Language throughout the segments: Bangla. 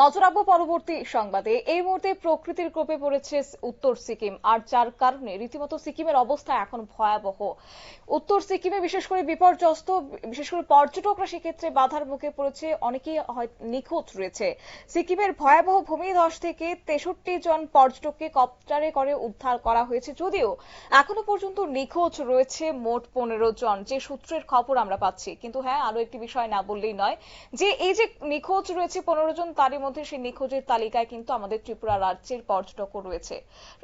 নজর রাখব পরবর্তী সংবাদে। এই মুহূর্তে প্রকৃতির কোপে পড়েছে উত্তর সিকিম, আর যার কারণে রীতিমতো সিকিমের অবস্থা এখন ভয়াবহ। উত্তর সিকিমে বিশেষ করে বিপর্যস্ত, বিশেষ করে পর্যটকরা সেক্ষেত্রে বাধার মুখে পড়েছে, অনেকেই হয় নিখোঁজ রয়েছে। সিকিমের ভয়াবহ ভূমিধস থেকে তেষট্টি জন পর্যটককে কপ্টারে করে উদ্ধার করা হয়েছে, যদিও এখনও পর্যন্ত নিখোঁজ রয়েছে মোট পনেরো জন, যে সূত্রের খবর আমরা পাচ্ছি। কিন্তু হ্যাঁ আরও একটি বিষয় না বললেই নয়, যে এই যে নিখোঁজ রয়েছে পনেরো জন, তারই মধ্যে সেই নিখোঁজের তালিকায় কিন্তু আমাদের ত্রিপুরা রাজ্যের পর্যটকও রয়েছে।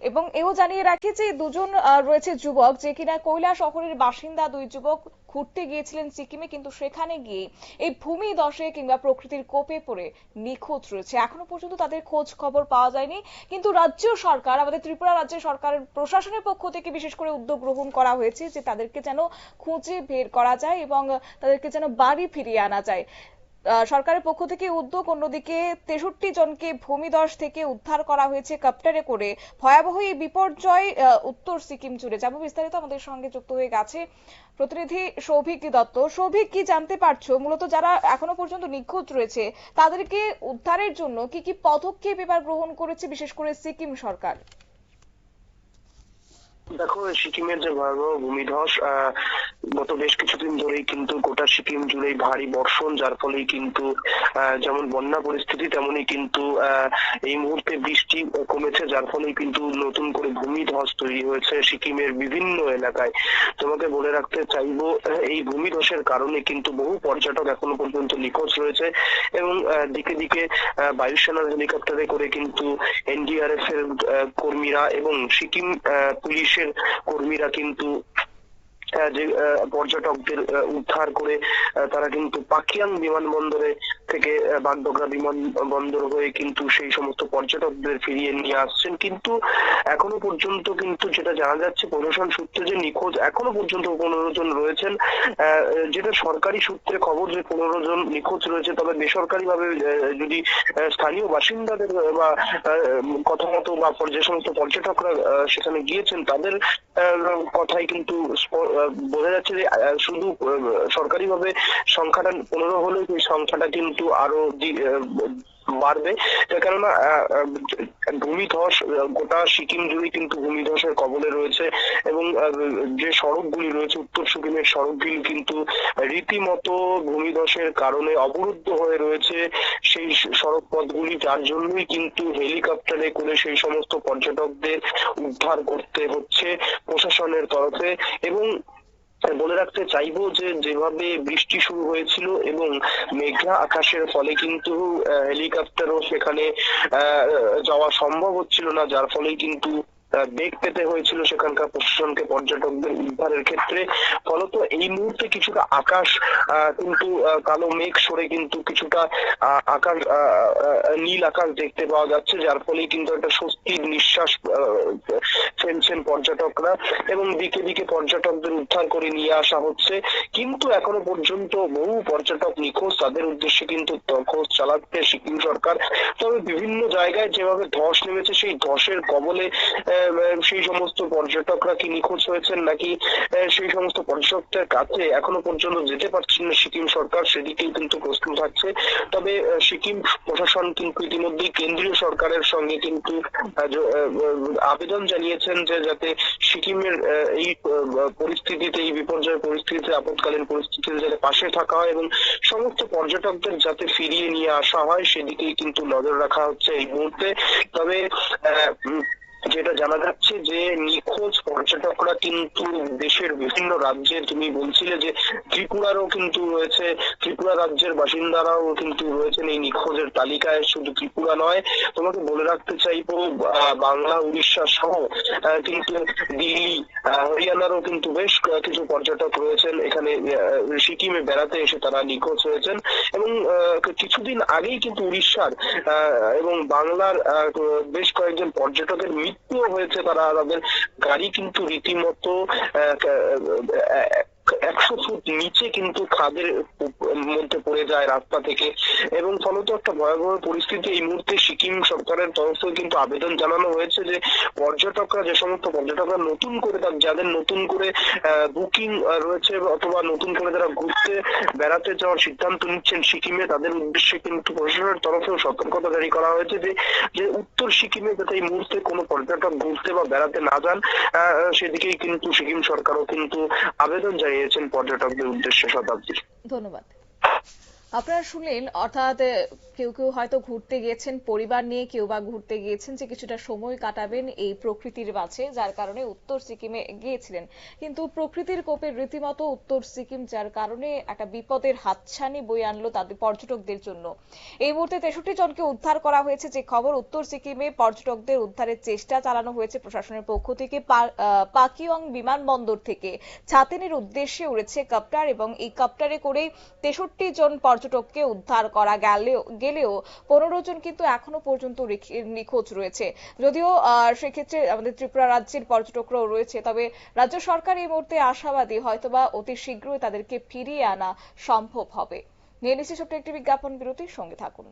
এবং এও জানিয়ে রাখি যে দুজন রয়েছে যুবক যে কিনা কৈলা শহরের বাসিন্দা দুই যুবক ঘুরতে গিয়েছিলেন সিকিমে কিন্তু সেখানে গিয়ে এই ভূমি দশে কিংবা প্রকৃতির কোপে পড়ে নিখোঁজ রয়েছে। এখনও পর্যন্ত তাদের খোঁজ খবর পাওয়া যায়নি। কিন্তু রাজ্য সরকার, আমাদের ত্রিপুরা রাজ্য সরকারের প্রশাসনের পক্ষ থেকে বিশেষ করে উদ্যোগ গ্রহণ করা হয়েছে যে তাদেরকে যেন খুঁজে বের করা যায় এবং তাদেরকে যেন বাড়ি ফিরিয়ে আনা যায়। সরকারের পক্ষ থেকে উদ্যোগ, অন্যদিকে তেষট্টি জনকে ভূমিধস থেকে উদ্ধার করা হয়েছে কাপ্টারে করে। ভয়াবহ এই বিপর্যয় উত্তর সিকিম জুড়ে। যাব বিস্তারিত আমাদের সঙ্গে যুক্ত হয়ে গেছে প্রতিনিধি সৌভিক দত্ত। সৌভিক কি জানতে পারছ? মূলত যারা এখনও পর্যন্ত নিখোঁজ রয়েছে, তাদেরকে উদ্ধারের জন্য কি কি পদক্ষেপ এবার গ্রহণ করেছে, বিশেষ করে সিকিম সরকার? দেখো, সিকিমের যে ভয়াবহ ভূমিধস গত বেশ কিছুদিন ধরেই কিন্তু গোটা সিকিম জুড়েই ভারী বর্ষণ, যার ফলেই কিন্তু যেমন বন্যা পরিস্থিতি, তেমনই কিন্তু এই মুহূর্তে বৃষ্টি কমেছে, যার ফলেই কিন্তু নতুন করে ভূমিধস তৈরি হয়েছে সিকিমের বিভিন্ন এলাকায়। তোমাকে বলে রাখতে চাইব এই ভূমিধসের কারণে কিন্তু বহু পর্যটক এখনও পর্যন্ত নিখোঁজ রয়েছে এবং দিকে দিকে বায়ুসেনার হেলিকপ্টারে করে কিন্তু এনডিআরএফ এর কর্মীরা এবং সিকিম পুলিশের কর্মীরা কিন্তু যে পর্যটকদের উদ্ধার করে তারা কিন্তু পাকিয়াং বিমানবন্দরে থেকে বাগডোগরা বিমানবন্দর হয়ে কিন্তু সেই সমস্ত পর্যটকদের ফিরিয়ে নিয়ে আসছেন। কিন্তু এখনও পর্যন্ত কিন্তু যেটা জানা যাচ্ছে, প্রশাসন সূত্রে যে নিখোঁজ এখনও পর্যন্ত পনেরো জন রয়েছেন যেটা সরকারি সূত্রে খবর যে পনেরো জন নিখোঁজ রয়েছে, তবে বেসরকারি ভাবে যদি স্থানীয় বাসিন্দাদের, বা কথা মতো বা যে সমস্ত পর্যটকরা সেখানে গিয়েছেন, তাদের কথাই কিন্তু বোঝা যাচ্ছে যে শুধু সরকারিভাবে সংখ্যাটা পনেরো হলেও সংখ্যাটা কিন্তু আরও বাড়বে। কেননা ভূমিধস, গোটা সিকিম জুড়ে কিন্তু ভূমিধসের কবলে রয়েছে এবং যে সড়কগুলি রয়েছে, উত্তর সিকিমের সড়কগুলি কিন্তু রীতিমতো ভূমিধসের কারণে অবরুদ্ধ হয়ে রয়েছে সেই সড়ক পথগুলি যার জন্যই কিন্তু হেলিকপ্টারে করে সেই সমস্ত পর্যটকদের উদ্ধার করতে হচ্ছে প্রশাসনের তরফে এবং বলে রাখতে চাইব যে যেভাবে বৃষ্টি শুরু হয়েছিল এবং মেঘলা আকাশের ফলে কিন্তু হেলিকপ্টারও সেখানে যাওয়া সম্ভব হচ্ছিল না, যার ফলে কিন্তু বেগ পেতে হয়েছিল সেখানকার প্রশাসনকে, পর্যটকদের উদ্ধারের ক্ষেত্রে। ফলত এই মুহূর্তে কিছুটা আকাশ কিন্তু কালো মেঘ সরে কিন্তু কিছুটা আকাশ নীল আকাশ দেখতে পাওয়া যাচ্ছে, যার ফলে কিন্তু একটা স্বস্তির নিঃশ্বাস ফেলছেন পর্যটকরা এবং দিকে দিকে পর্যটকদের উদ্ধার করে নিয়ে আসা হচ্ছে। কিন্তু এখনও পর্যন্ত বহু পর্যটক নিখোঁজ, তাদের উদ্দেশ্যে কিন্তু খোঁজ চালাচ্ছে সিকিম সরকার। তবে বিভিন্ন জায়গায় যেভাবে ধস নেমেছে, সেই ধসের কবলে সেই সমস্ত পর্যটকরা কি নিখোঁজ হয়েছেন নাকি সেই সমস্ত পর্যটকদের কাছে এখনও পর্যন্ত যেতে পারছেন না সিকিম সরকার, সেদিকেই কিন্তু প্রশ্ন থাকছে। তবে সিকিম প্রশাসন কিন্তু ইতিমধ্যেই কেন্দ্রীয় সরকারের সঙ্গে কিন্তু আবেদন জানিয়েছেন যে যাতে সিকিমের এই পরিস্থিতিতে, এই বিপর্যয় পরিস্থিতিতে আপৎকালীন পরিস্থিতিতে যাতে পাশে থাকা হয় এবং সমস্ত পর্যটকদের যাতে ফিরিয়ে নিয়ে আসা হয়, সেদিকেই কিন্তু নজর রাখা হচ্ছে এই মুহূর্তে। তবে যেটা জানা যাচ্ছে যে নিখোঁজ পর্যটকরা কিন্তু দেশের বিভিন্ন রাজ্যে তুমি বলছিলে যে ত্রিপুরারও কিন্তু রয়েছে, ত্রিপুরা রাজ্যের বাসিন্দারাও কিন্তু রয়েছেন এই নিখোঁজের তালিকায়, শুধু ত্রিপুরা নয়। তোমাকে বলে রাখতে চাইব বাংলা, উড়িষ্যা সহ কিন্তু দিল্লি হরিয়ানারও কিন্তু বেশ কিছু পর্যটক রয়েছেন। এখানে সিকিমে বেড়াতে এসে তারা নিখোঁজ হয়েছেন। এবং কিছুদিন আগেই কিন্তু উড়িষ্যার এবং বাংলার বেশ কয়েকজন পর্যটকের মৃত্যুও হয়েছে তারা তাদের গাড়ি কিন্তু রীতিমতো একশো ফুট নিচে কিন্তু খাদের মধ্যে পড়ে যায় রাস্তা থেকে। এবং ফলত একটা ভয়াবহ পরিস্থিতি এই মুহূর্তে সিকিম সরকারের তরফে কিন্তু আবেদন জানানো হয়েছে যে পর্যটকরা, যে সমস্ত পর্যটকরা নতুন করে তার, যাদের নতুন করে বুকিং রয়েছে অথবা নতুন করে যারা ঘুরতে বেড়াতে যাওয়ার সিদ্ধান্ত নিচ্ছেন সিকিমে, তাদের উদ্দেশ্যে কিন্তু প্রশাসনের তরফেও সতর্কতা জারি করা হয়েছে যে যে উত্তর সিকিমে যাতে এই মুহূর্তে কোনো পর্যটক ঘুরতে বা বেড়াতে না যান সেদিকেই কিন্তু সিকিম সরকারও কিন্তু আবেদন জানিয়েছেন পর্যটকদের উদ্দেশ্যে শতাব্দী ধন্যবাদ। আপনারা শুনলেন, অর্থাৎ কেউ কেউ হয়তো ঘুরতে গিয়েছেন, পরিবার নিয়ে কেউ বা ঘুরতে গিয়েছেন যে কিছুটা সময় কাটাবেন এই প্রকৃতির মাঝে, যার কারণে উত্তর সিকিমে গিয়েছিলেন। কিন্তু প্রকৃতির কোপে রীতিমতো উত্তর সিকিম, যার কারণে একটা বিপদের হাতছানি বই আনলো তাদের পর্যটকদের জন্য। এই মুহূর্তে তেষট্টি জনকে উদ্ধার করা হয়েছে যে খবর, উত্তর সিকিমে পর্যটকদের উদ্ধারের চেষ্টা চালানো হয়েছে প্রশাসনের পক্ষ থেকে। পাকিয়ং বিমানবন্দর থেকে ছাতেনের উদ্দেশ্যে উড়েছে কপ্টার এবং এই কপ্টারে করেই তেষট্টি জন পর্যটককে উদ্ধার করা গেলেও পনেরো জন কিন্তু এখনও পর্যন্ত নিখোঁজ রয়েছে। যদিও সেক্ষেত্রে আমাদের ত্রিপুরা রাজ্যের পর্যটকরাও রয়েছে, তবে রাজ্য সরকার এই মুহূর্তে আশাবাদী, হয়তোবা অতি শীঘ্রই তাদেরকে ফিরিয়ে আনা সম্ভব হবে। নিয়ে নিচ্ছি ছোট্ট একটি বিজ্ঞাপন বিরতির, সঙ্গে থাকুন।